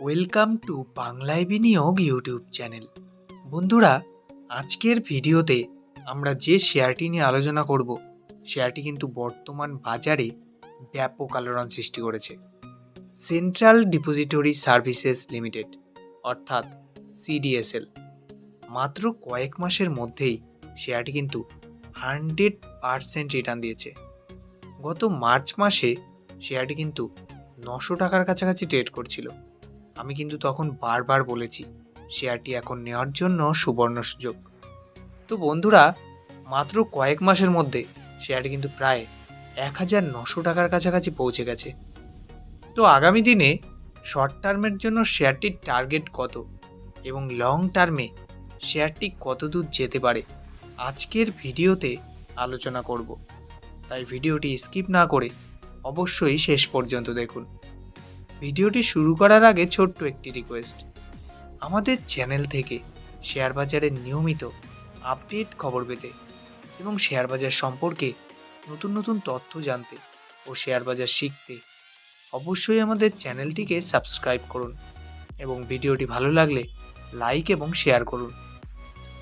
Welcome to বাংলায় বিনিয়োগ YouTube channel. বন্ধুরা, আজকের ভিডিওতে আমরা যে শেয়ারটি নিয়ে আলোচনা করব, শেয়ারটি কিন্তু বর্তমান বাজারে ব্যাপক আলোড়ন সৃষ্টি করেছে। সেন্ট্রাল ডিপোজিটরি সার্ভিসেস লিমিটেড, অর্থাৎ সিডিএসএল। মাত্র কয়েক মাসের মধ্যেই শেয়ারটি কিন্তু হান্ড্রেড পারসেন্ট রিটার্ন দিয়েছে। গত মার্চ মাসে শেয়ারটি কিন্তু নশো টাকার কাছাকাছি ট্রেড করছিল। আমি কিন্তু তখন বারবার বলেছি, শেয়ারটি এখন নেওয়ার জন্য সুবর্ণ সুযোগ। তো বন্ধুরা, মাত্র কয়েক মাসের মধ্যে শেয়ারটি কিন্তু প্রায় এক হাজার নশো টাকার কাছাকাছি পৌঁছে গেছে। তো আগামী দিনে শর্ট টার্মের জন্য শেয়ারটির টার্গেট কত এবং লং টার্মে শেয়ারটি কত দূর যেতে পারে, আজকের ভিডিওতে আলোচনা করব। তাই ভিডিওটি স্কিপ না করে অবশ্যই শেষ পর্যন্ত দেখুন। ভিডিওটি শুরু করার আগে ছোট্ট একটি রিকোয়েস্ট আমাদের চ্যানেল থেকে শেয়ার বাজারের নিয়মিত আপডেট খবর পেতে এবং শেয়ার বাজার সম্পর্কে নতুন নতুন তথ্য জানতে ও শেয়ার বাজার শিখতে অবশ্যই আমাদের চ্যানেলটিকে সাবস্ক্রাইব করুন এবং ভিডিওটি ভালো লাগলে লাইক এবং শেয়ার করুন।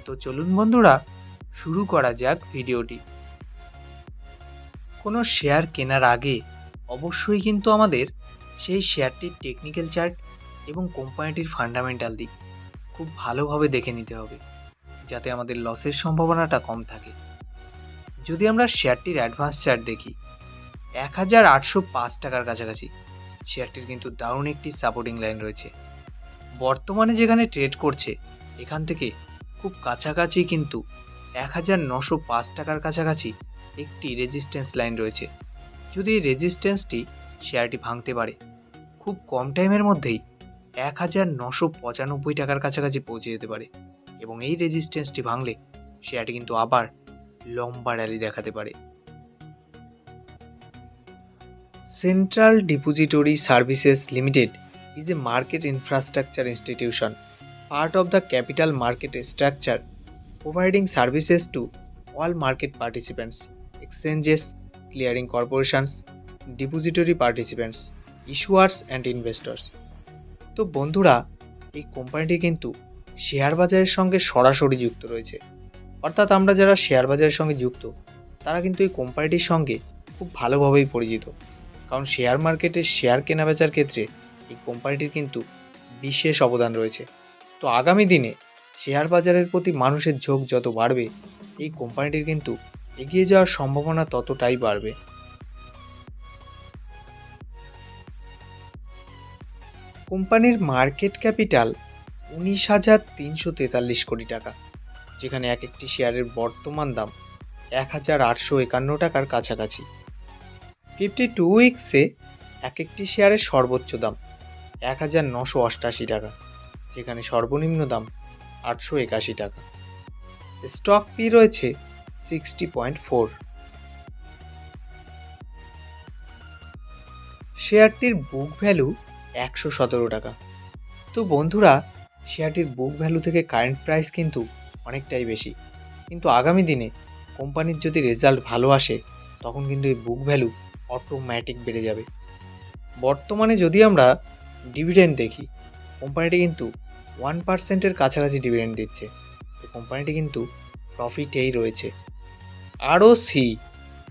তো চলুন বন্ধুরা, শুরু করা যাক ভিডিওটি। কোনো শেয়ার কেনার আগে অবশ্যই কিন্তু আমাদের সেই শেয়ারটির টেকনিক্যাল চার্ট এবং কোম্পানিটির ফান্ডামেন্টাল দিক খুব ভালোভাবে দেখে নিতে হবে, যাতে আমাদের লসের সম্ভাবনাটা কম থাকে। যদি আমরা শেয়ারটির অ্যাডভান্স চার্ট দেখি এক হাজার আটশো পাঁচ টাকার কাছাকাছি শেয়ারটির কিন্তু দারুণ একটি সাপোর্টিং লাইন রয়েছে। বর্তমানে যেখানে ট্রেড করছে, এখান থেকে খুব কাছাকাছি কিন্তু এক হাজার নশো পাঁচ টাকার কাছাকাছি একটি রেজিস্ট্যান্স লাইন রয়েছে। যদি এই রেজিস্ট্যান্সটি শেয়ারটি ভাঙতে পারে। খুব কম টাইমের মধ্যেই এক হাজার নশো পঁচানব্বই টাকার কাছাকাছি পৌঁছে যেতে পারে এবং এই রেজিস্ট্যান্সটি ভাঙলে শেয়ারটি কিন্তু আবার লম্বা র্যালি দেখাতে পারে। Central Depository Services Limited is a market infrastructure institution part of the capital market structure providing services to all market participants exchanges clearing corporations, depository participants, issuers and investors. তো বন্ধুরা এই কোম্পানিটি কিন্তু শেয়ার বাজারের সঙ্গে সরাসরি যুক্ত রয়েছে। অর্থাৎ আমরা যারা শেয়ার বাজারের সঙ্গে যুক্ত তারা কিন্তু এই কোম্পানিটির সঙ্গে খুব ভালোভাবেই পরিচিত। কারণ শেয়ার মার্কেটে শেয়ার কেনাবেচার ক্ষেত্রে এই কোম্পানিটির কিন্তু বিশেষ অবদান রয়েছে। তো আগামী দিনে শেয়ার বাজারের প্রতি মানুষের ঝোঁক যত বাড়বে এই কোম্পানিটির কিন্তু এগিয়ে যাওয়ার সম্ভাবনা ততটাই বাড়বে। কোম্পানির মার্কেট ক্যাপিটাল উনিশ হাজার তিনশো তেতাল্লিশ কোটি টাকা, যেখানে এক একটি শেয়ারের বর্তমান দাম এক হাজার আটশো একান্ন টাকার কাছাকাছি। ফিফটি টু উইক্সে এক একটি শেয়ারের সর্বোচ্চ দাম এক হাজার নশো অষ্টাশি টাকা, যেখানে সর্বনিম্ন দাম আটশো একাশি টাকা। স্টক পি রয়েছে সিক্সটি পয়েন্ট ফোর। শেয়ারটির বুক ভ্যালু একশো সতেরো টাকা। তো বন্ধুরা, শেয়ারটির বুক ভ্যালু থেকে কারেন্ট প্রাইস কিন্তু অনেকটাই বেশি। কিন্তু আগামী দিনে কোম্পানির যদি রেজাল্ট ভালো আসে, তখন কিন্তু এই বুক ভ্যালু অটোম্যাটিক বেড়ে যাবে। বর্তমানে যদি আমরা ডিভিডেন্ড দেখি, কোম্পানিটি কিন্তু ওয়ান পার্সেন্টের কাছাকাছি ডিভিডেন্ড দিচ্ছে। তো কোম্পানিটি কিন্তু প্রফিটেই রয়েছে। আরও সি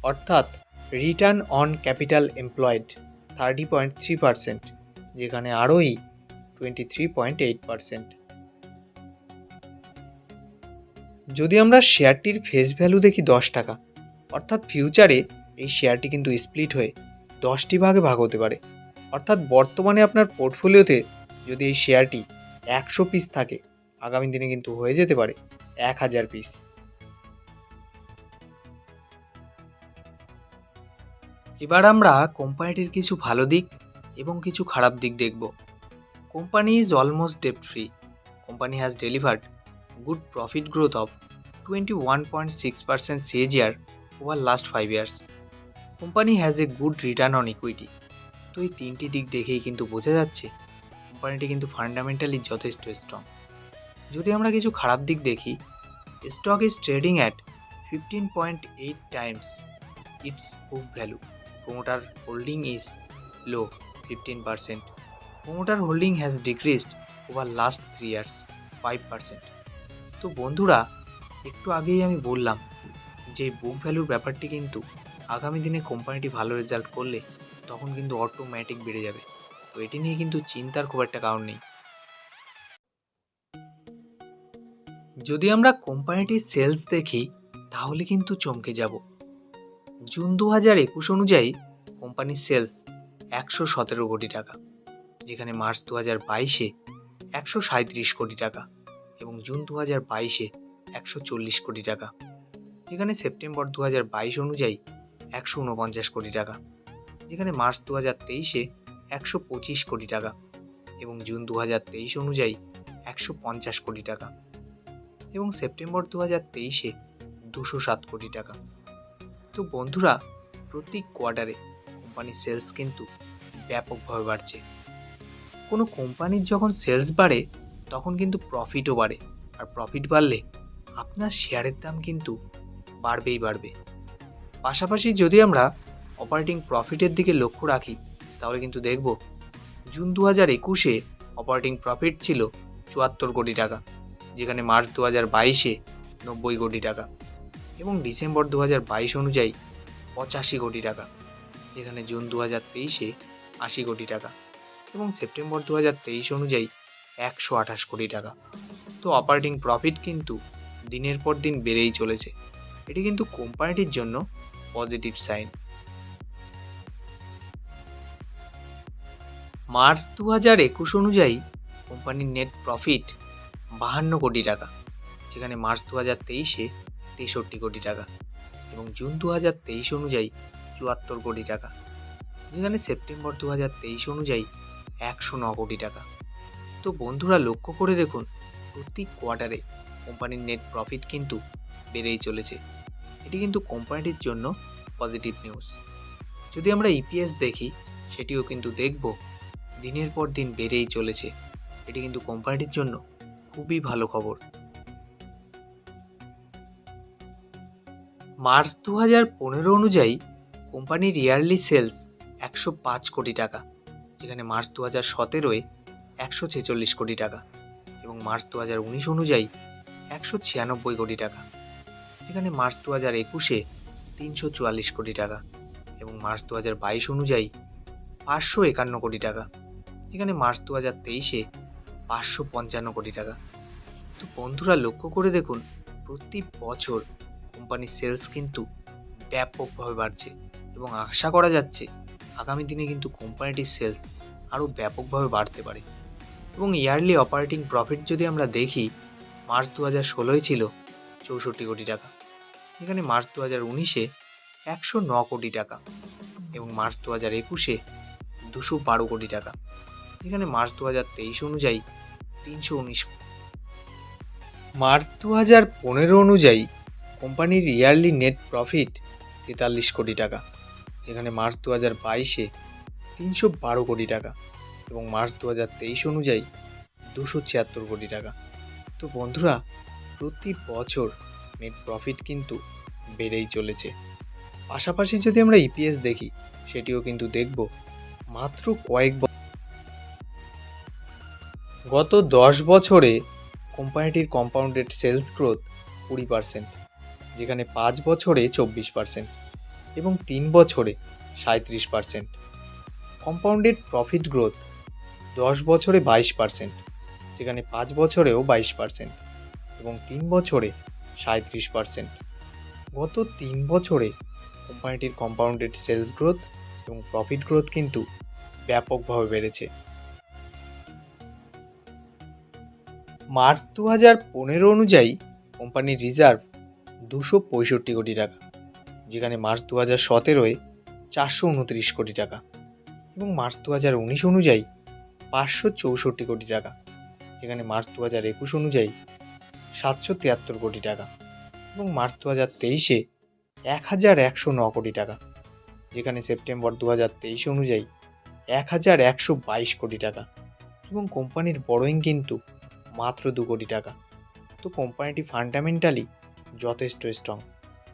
অর্থাৎ return on capital employed thirty point three percent যেখানে R O E twenty three point eight percent যদি আমরা শেয়ারটির ফেস ভ্যালু দেখি দশ টাকা, অর্থাৎ ফিউচারে এই শেয়ারটি কিন্তু স্প্লিট হয়ে দশটি ভাগে ভাগ হতে পারে। অর্থাৎ বর্তমানে আপনার পোর্টফোলিওতে যদি এই শেয়ারটি একশো পিস থাকে, আগামী দিনে কিন্তু হয়ে যেতে পারে এক হাজার পিস এবার আমরা কোম্পানিটির কিছু ভালো দিক এবং কিছু খারাপ দিক দেখব। Company is almost debt free company has delivered good profit growth of twenty one point six percent CAGR over last five years company has a good return on equity তো এই তিনটি দিক দেখেই কিন্তু বোঝা যাচ্ছে কোম্পানিটি কিন্তু ফান্ডামেন্টালি যথেষ্ট স্ট্রং যদি আমরা কিছু খারাপ দিক দেখি stock is trading at fifteen point eight times its book value promoter holding is low fifteen percent promoter holding has decreased over last three years five percent তো বন্ধুরা, একটু আগেই আমি বললাম যে বুক ভ্যালুর ব্যাপারটি কিন্তু আগামী দিনে কোম্পানিটি ভালো রেজাল্ট করলে তখন কিন্তু অটোমেটিক বেড়ে যাবে। তো এটি নিয়ে কিন্তু চিন্তার খুব একটা কারণ নেই। যদি আমরা কোম্পানিটির সেলস দেখি, তাহলে কিন্তু চমকে যাব। জুন দু হাজার একুশ অনুযায়ী কোম্পানির সেলস একশো সতেরো কোটি টাকা, যেখানে মার্চ দু হাজার বাইশে একশো সাঁত্রিশ কোটি টাকা এবং জুন দু হাজার বাইশে একশো চল্লিশ কোটি টাকা, যেখানে সেপ্টেম্বর দু হাজার বাইশ অনুযায়ী একশো উনপঞ্চাশ কোটি টাকা, যেখানে মার্চ দু হাজার তেইশে একশো পঁচিশ কোটি টাকা এবং জুন দু হাজার তেইশ অনুযায়ী একশো পঞ্চাশ কোটি টাকা এবং সেপ্টেম্বর দু হাজার তেইশে দুশো সাত কোটি টাকা। তো বন্ধুরা, প্রতি কোয়ার্টারে কোম্পানির সেলস কিন্তু ব্যাপকভাবে বাড়ছে। কোনো কোম্পানির যখন সেলস বাড়ে, তখন কিন্তু প্রফিটও বাড়ে। আর প্রফিট বাড়লে আপনার শেয়ারের দাম কিন্তু বাড়বেই বাড়বে। পাশাপাশি যদি আমরা অপারেটিং প্রফিটের দিকে লক্ষ্য রাখি, তাহলে কিন্তু দেখব জুন দু হাজার একুশে অপারেটিং প্রফিট ছিল চুয়াত্তর কোটি টাকা, যেখানে মার্চ দু হাজার বাইশে নব্বই কোটি টাকা এবং ডিসেম্বর দু হাজার বাইশ অনুযায়ী পঁচাশি কোটি টাকা। যেখানে জুন দু হাজার তেইশে আশি কোটি টাকা এবং সেপ্টেম্বর দু হাজার তেইশ অনুযায়ী একশো আঠাশ কোটি টাকা। তো অপারেটিং প্রফিট কিন্তু দিনের পর দিন বেড়েই চলেছে। এটি কিন্তু কোম্পানিটির জন্য পজিটিভ সাইন মার্চ দু হাজার একুশ অনুযায়ী কোম্পানির নেট প্রফিট বাহান্ন কোটি টাকা, যেখানে মার্চ দু হাজার তেইশে তেষট্টি কোটি টাকা এবং জুন দু হাজার তেইশ অনুযায়ী চুয়াত্তর কোটি টাকা। যেখানে সেপ্টেম্বর দু হাজার তেইশ অনুযায়ী একশো ন কোটি টাকা। তো বন্ধুরা, লক্ষ্য করে দেখুন, প্রতি কোয়ার্টারে কোম্পানির নেট প্রফিট কিন্তু বেড়েই চলেছে। এটি কিন্তু কোম্পানিটির জন্য পজিটিভ নিউজ যদি আমরা ইপিএস দেখি, সেটিও কিন্তু দেখব, দিনের পর দিন বেড়েই চলেছে। এটি কিন্তু কোম্পানিটির জন্য খুবই ভালো খবর। মার্চ দু হাজার পনেরো অনুযায়ী কোম্পানির ইয়ারলি সেলস একশো পাঁচ কোটি টাকা, যেখানে মার্চ দু হাজার সতেরোয় একশো ছেচল্লিশ কোটি টাকা এবং মার্চ দু হাজার উনিশ অনুযায়ী একশো ছিয়ানব্বই কোটি টাকা, যেখানে মার্চ দু হাজার একুশে তিনশো চুয়াল্লিশ কোটি টাকা এবং মার্চ দু হাজার বাইশ অনুযায়ী পাঁচশো একান্ন কোটি টাকা, যেখানে মার্চ দু হাজার তেইশে পাঁচশো পঞ্চান্ন কোটি টাকা। তো বন্ধুরা, লক্ষ্য করে দেখুন, প্রতি বছর কোম্পানির সেলস কিন্তু ব্যাপকভাবে বাড়ছে। এবং আশা করা যাচ্ছে আগামী দিনে কিন্তু কোম্পানিটির সেলস আরও ব্যাপকভাবে বাড়তে পারে। এবং ইয়ারলি অপারেটিং প্রফিট যদি আমরা দেখি, মার্চ দু হাজার ষোলোয় ছিল চৌষট্টি কোটি টাকা। এখানে মার্চ দু হাজার উনিশে একশো ন কোটি টাকা এবং মার্চ দু হাজার একুশে দুশো বারো কোটি টাকা। যেখানে মার্চ দু হাজার তেইশ অনুযায়ী তিনশো উনিশ মার্চ দু হাজার পনেরো অনুযায়ী কোম্পানির ইয়ারলি নেট প্রফিট তেতাল্লিশ কোটি টাকা। যেখানে মার্চ দু হাজার বাইশে তিনশো বারো কোটি টাকা এবং মার্চ দু হাজার তেইশ অনুযায়ী দুশো ছিয়াত্তর কোটি টাকা। তো বন্ধুরা, প্রতি বছর নেট প্রফিট কিন্তু বেড়েই চলেছে। পাশাপাশি যদি আমরা ইপিএস দেখি, সেটিও কিন্তু দেখব মাত্র কয়েক গত দশ বছরে কোম্পানিটির কম্পাউন্ডেড সেলস গ্রোথ কুড়ি পার্সেন্ট যেখানে পাঁচ বছরে চব্বিশ পার্সেন্ট এবং তিন বছরে সাঁত্রিশ পার্সেন্ট কম্পাউন্ডেড প্রফিট গ্রোথ দশ বছরে বাইশ পার্সেন্ট সেখানে পাঁচ বছরেও বাইশ পার্সেন্ট এবং তিন বছরে সাঁত্রিশ পার্সেন্ট গত তিন বছরে কোম্পানিটির কম্পাউন্ডেড সেলস গ্রোথ এবং প্রফিট গ্রোথ কিন্তু ব্যাপকভাবে বেড়েছে। মার্চ দু হাজার পনেরো অনুযায়ী কোম্পানির রিজার্ভ দুশো পঁয়ষট্টি কোটি টাকা। যেখানে মার্চ দু হাজার সতেরোয় চারশো উনত্রিশ কোটি টাকা এবং মার্চ দু হাজার উনিশ অনুযায়ী পাঁচশো চৌষট্টি কোটি টাকা, যেখানে মার্চ দু হাজার একুশ অনুযায়ী সাতশো তিয়াত্তর কোটি টাকা এবং মার্চ দু হাজার তেইশে এক হাজার একশো ন কোটি টাকা, যেখানে সেপ্টেম্বর দু হাজার তেইশ অনুযায়ী এক হাজার একশো বাইশ কোটি টাকা এবং কোম্পানির বড়োইং কিন্তু মাত্র দু কোটি টাকা। তো কোম্পানিটি ফান্ডামেন্টালি যথেষ্ট স্ট্রং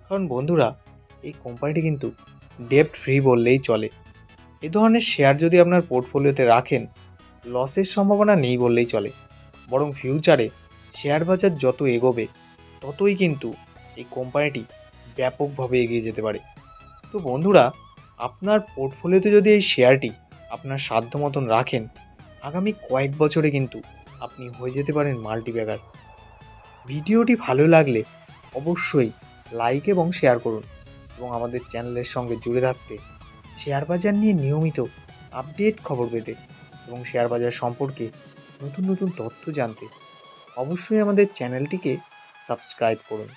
কারণ বন্ধুরা এই কোম্পানিটি কিন্তু ডেপ্ট ফ্রি বললেই চলে। এ ধরনের শেয়ার যদি আপনার পোর্টফোলিওতে রাখেন লসের সম্ভাবনা নেই বললেই চলে। বরং ফিউচারে শেয়ার বাজার যত এগোবে, ততই কিন্তু এই কোম্পানিটি ব্যাপকভাবে এগিয়ে যেতে পারে। তো বন্ধুরা, আপনার পোর্টফোলিওতে যদি এই শেয়ারটি আপনার সাধ্য মতন রাখেন, আগামী কয়েক বছরে কিন্তু আপনি হয়ে যেতে পারেন মাল্টিব্যাগার ভিডিওটি ভালো লাগলে অবশ্যই লাইক এবং শেয়ার করুন। এবং আমাদের চ্যানেলের সঙ্গে জুড়ে থাকতে শেয়ার বাজার নিয়ে নিয়মিত আপডেট খবর পেতে এবং শেয়ার বাজার সম্পর্কে নতুন নতুন তথ্য জানতে অবশ্যই আমাদের চ্যানেলটিকে সাবস্ক্রাইব করুন।